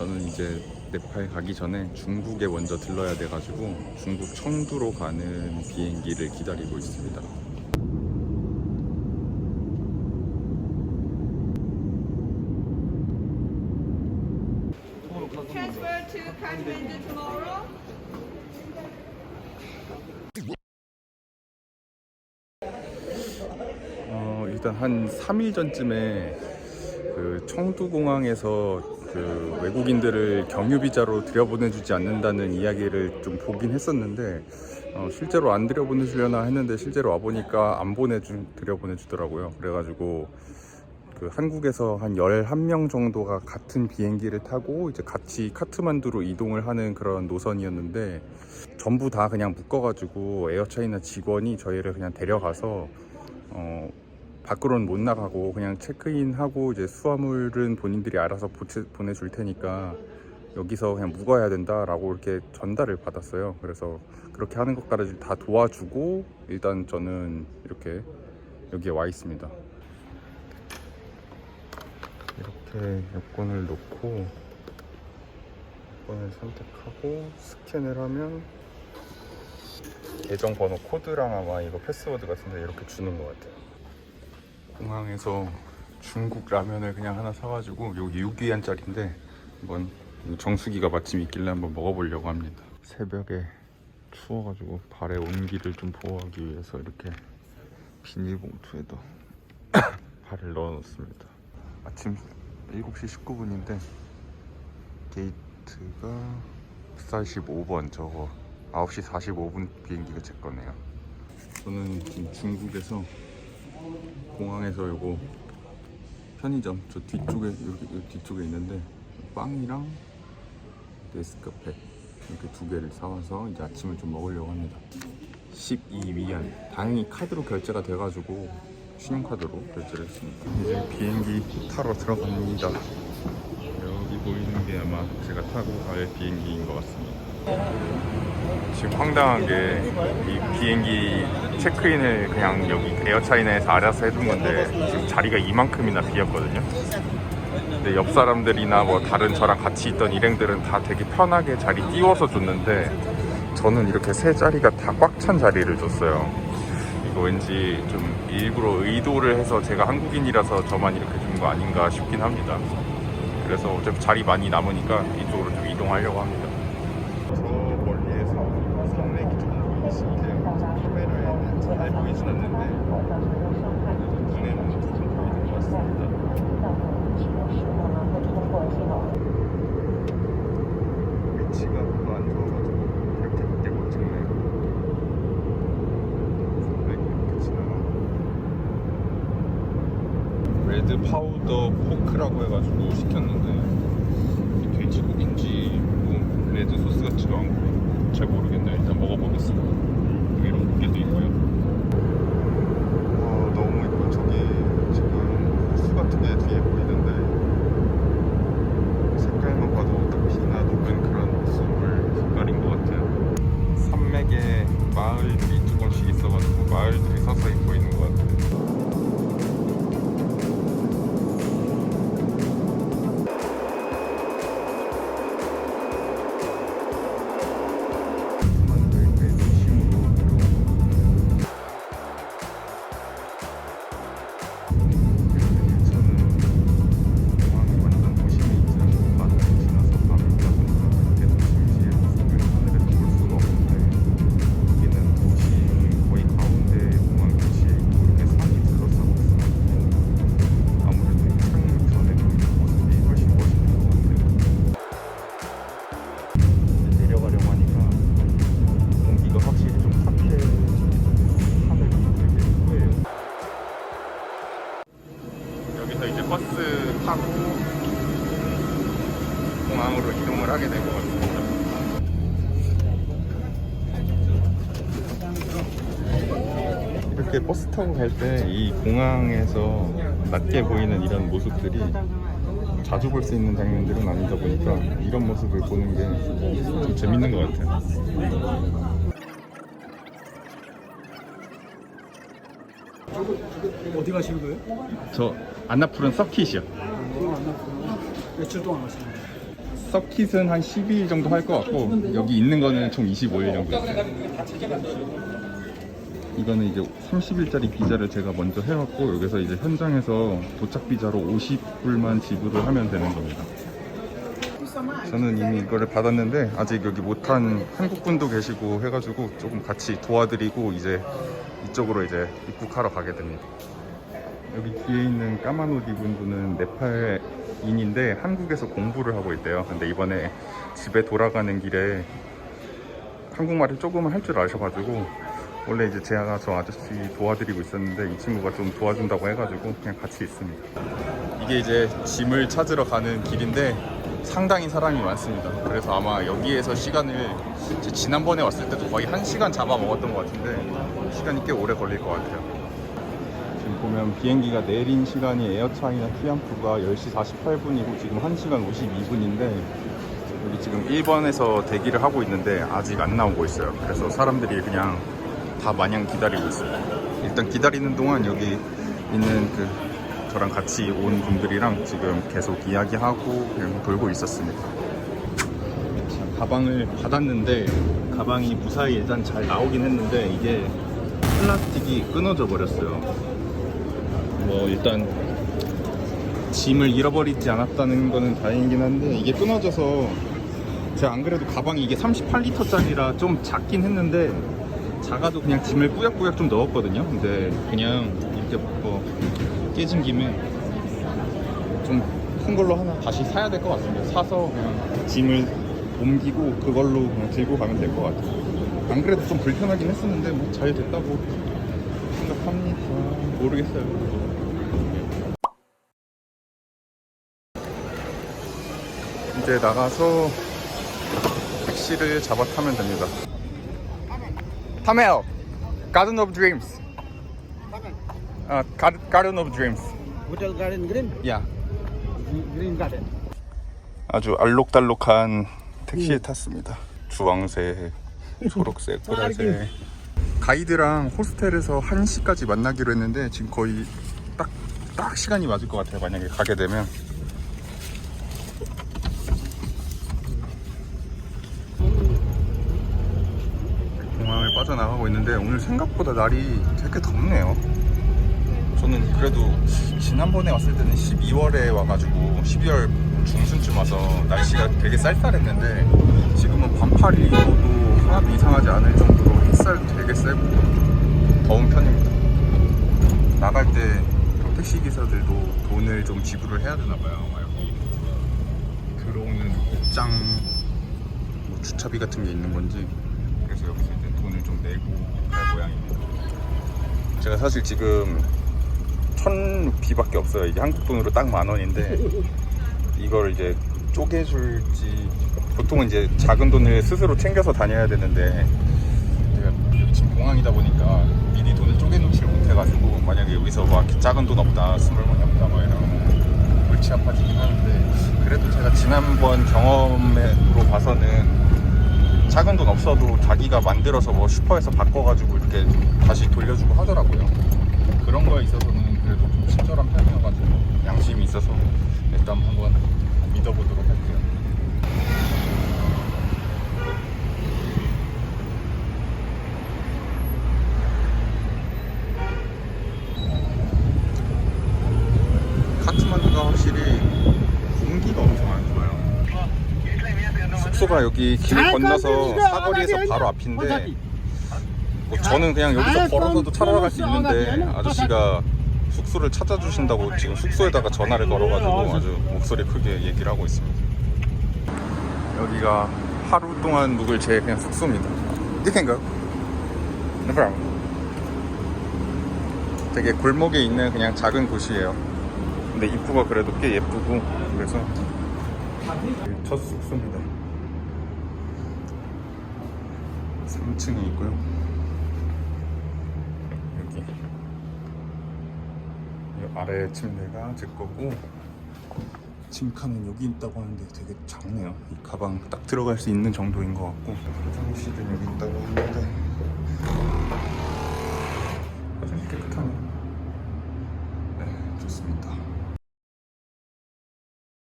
저는 이제 네팔 가기 전에 중국에 먼저 들러야 돼가지고 중국 청두로 가는 비행기를 기다리고 있습니다. 어, 일단 한 3일 전쯤에 그 청두공항에서 그 외국인들을 경유 비자로 들여보내주지 않는다는 이야기를 좀 보긴 했었는데 어, 실제로 안 들여보내주려나 했는데 실제로 와 보니까 안 보내주 들여보내주더라고요. 그래가지고 그 한국에서 한 11명 정도가 같은 비행기를 타고 이제 같이 카트만두로 이동을 하는 그런 노선이었는데 전부 다 그냥 묶어가지고 에어차이나 직원이 저희를 그냥 데려가서 어, 밖으로는 못 나가고 그냥 체크인하고 이제 수화물은 본인들이 알아서 보채, 보내줄 테니까 여기서 그냥 묵어야 된다라고 이렇게 전달을 받았어요. 그래서 그렇게 하는 것까지 다 도와주고 일단 저는 이렇게 여기에 와 있습니다. 이렇게 여권을 놓고 여권을 선택하고 스캔을 하면 계정 번호 코드랑 아마 이거 패스워드 같은데 이렇게 주는 것 같아요. 공항에서 중국 라면을 그냥 하나 사가지고 여기 6위안짜리인데 한번 정수기가 마침 있길래 한번 먹어보려고 합니다. 새벽에 추워가지고 발에 온기를 좀 보호하기 위해서 이렇게 비닐봉투에다 발을 넣어놓습니다. 아침 7시 19분인데 게이트가 45번 저거 9시 45분 비행기가 제 거네요. 저는 지금 중국에서 공항에서 요거 편의점 저 뒤쪽에 여기, 여기 뒤쪽에 있는데 빵이랑 네스카페 이렇게 두 개를 사와서 이제 아침을 좀 먹으려고 합니다. 12위안 다행히 카드로 결제가 돼가지고 신용카드로 결제를 했습니다. 이제 비행기 타러 들어갑니다. 여기 보이는 게 아마 제가 타고 갈 비행기인 것 같습니다. 지금 황당한 게 이 비행기 체크인을 그냥 여기 에어차이나에서 알아서 해준 건데 지금 자리가 이만큼이나 비었거든요. 근데 옆 사람들이나 뭐 다른 저랑 같이 있던 일행들은 다 되게 편하게 자리 띄워서 줬는데 저는 이렇게 세 자리가 다 꽉 찬 자리를 줬어요. 이거 왠지 좀 일부러 의도를 해서 제가 한국인이라서 저만 이렇게 준 거 아닌가 싶긴 합니다. 그래서 어차피 자리 많이 남으니까 이쪽으로 좀 이동하려고 합니다. 저 멀리에서 산맥이 좀 보이시게요. 카메라에는 잘 보이진 않는데 눈에는 조금 보이는 것 같습니다. 위치가 별로 안 좋아가지고 이렇게 밖에 못 찍네요. 레드 파우더 포크라고 해가지고 시켰는데 돼지고기인지 뭐 레드 소스 같지도 않고 잘 모르겠네요. 일단 먹어보겠습니다. 이런 고기도 있고요. 버스 타고 갈 때 이 공항에서 낮게 보이는 이런 모습들이 자주 볼 수 있는 장면들은 아니다 보니까 이런 모습을 보는 게 좀 재밌는 것 같아요. 어디 가시는 거예요? 저 안나푸른 서킷이요. 며칠 동안 가시는 거예요? 서킷은 한 12일 정도 할 것 같고 여기 있는 거는 총 25일 정도 있어요. 이거는 이제 30일짜리 비자를 제가 먼저 해왔고 여기서 이제 현장에서 도착 비자로 50불만 지불을 하면 되는 겁니다. 저는 이미 이거를 받았는데 아직 여기 못한 한국 분도 계시고 해가지고 조금 같이 도와드리고 이제 이쪽으로 이제 입국하러 가게 됩니다. 여기 뒤에 있는 까만 옷 입은 분은 네팔인인데 한국에서 공부를 하고 있대요. 근데 이번에 집에 돌아가는 길에 한국말을 조금 할 줄 아셔가지고 원래 이제 제가 저 아저씨 도와드리고 있었는데 이 친구가 좀 도와준다고 해가지고 그냥 같이 있습니다. 이게 이제 짐을 찾으러 가는 길인데 상당히 사람이 많습니다. 그래서 아마 여기에서 시간을 지난번에 왔을 때도 거의 한 시간 잡아 먹었던 것 같은데 시간이 꽤 오래 걸릴 것 같아요. 지금 보면 비행기가 내린 시간이 에어차이나 티안프가 10시 48분이고 지금 1시간 52분인데 여기 지금 1번에서 대기를 하고 있는데 아직 안 나오고 있어요. 그래서 사람들이 그냥 다 마냥 기다리고 있어요. 일단 기다리는 동안 여기 있는 그 저랑 같이 온 분들이랑 지금 계속 이야기하고 그냥 돌고 있었습니다. 자, 가방을 받았는데 가방이 무사히 일단 잘 나오긴 했는데 이게 플라스틱이 끊어져 버렸어요. 뭐 일단 짐을 잃어버리지 않았다는 거는 다행이긴 한데 이게 끊어져서 제가 안 그래도 가방이 이게 38리터짜리라 좀 작긴 했는데 작아도 그냥 짐을 꾸역꾸역 좀 넣었거든요. 근데 그냥 이렇게 뭐 깨진 김에 좀 큰 걸로 하나 다시 사야 될 것 같습니다. 사서 그냥 짐을 옮기고 그걸로 그냥 들고 가면 될 것 같아요. 안 그래도 좀 불편하긴 했었는데 뭐 잘 됐다고 생각합니다. 모르겠어요. 이제 나가서 택시를 잡아 타면 됩니다. 타멜, Garden of Dreams. 아, 가, Garden of Dreams. Hotel Garden Green? 야. Green Garden. 아주 알록달록한 택시에 탔습니다. 주황색, 초록색, 보라색. 가이드랑 호스텔에서 1시까지 만나기로 했는데 지금 거의 딱, 딱 시간이 맞을 것 같아요. 만약에 가게 되면. 빠져나가고 있는데 오늘 생각보다 날이 되게 덥네요. 저는 그래도 지난번에 왔을 때는 12월에 와가지고 12월 중순쯤 와서 날씨가 되게 쌀쌀했는데 지금은 반팔 입어도 하나도 이상하지 않을 정도로 햇살도 되게 세고 더운 편입니다. 나갈 때 택시 기사들도 돈을 좀 지불을 해야 되나 봐요. 들어오는 입장 뭐 주차비 같은 게 있는 건지 그래서 여기서 돈을 좀 내고 갈 모양입니다. 제가 사실 지금 천 루피밖에 없어요. 이게 한국 돈으로 딱 만 원인데 이걸 이제 쪼개줄지 보통은 이제 작은 돈을 스스로 챙겨서 다녀야 되는데 제가 지금 공항이다 보니까 미리 돈을 쪼개놓지를 못해가지고 만약에 여기서 막 작은 돈 없다 스몰머니 없다 막 이러면 골치 아파지긴 하는데 그래도 제가 지난번 경험으로 봐서는 작은 돈 없어도 자기가 만들어서 뭐 슈퍼에서 바꿔가지고 이렇게 다시 돌려주고 하더라고요. 그런 거에 있어서는 그래도 좀 친절한 편이어가지고 양심이 있어서 일단 한번 믿어보도록 할게요. 카트만두가 확실히 공기가 엄청 안 여기 길 건너서 사거리에서 바로 앞인데 뭐 저는 그냥 여기서 걸어서도 찾아갈 수 있는데 아저씨가 숙소를 찾아주신다고 지금 숙소에다가 전화를 걸어가지고 아주 목소리 크게 얘기를 하고 있습니다. 여기가 하루 동안 묵을 제 그냥 숙소입니다. You can go. No problem. 되게 골목에 있는 그냥 작은 곳이에요. 근데 입구가 그래도 꽤 예쁘고 그래서 첫 숙소입니다. 3층에 있고요. 여기 이 아래 침대가 제 거고 짐칸은 여기 있다고 하는데 되게 작네요. 이 가방 딱 들어갈 수 있는 정도인 것 같고 화장실은 여기 있다고 하는데 화장실 깨끗하네.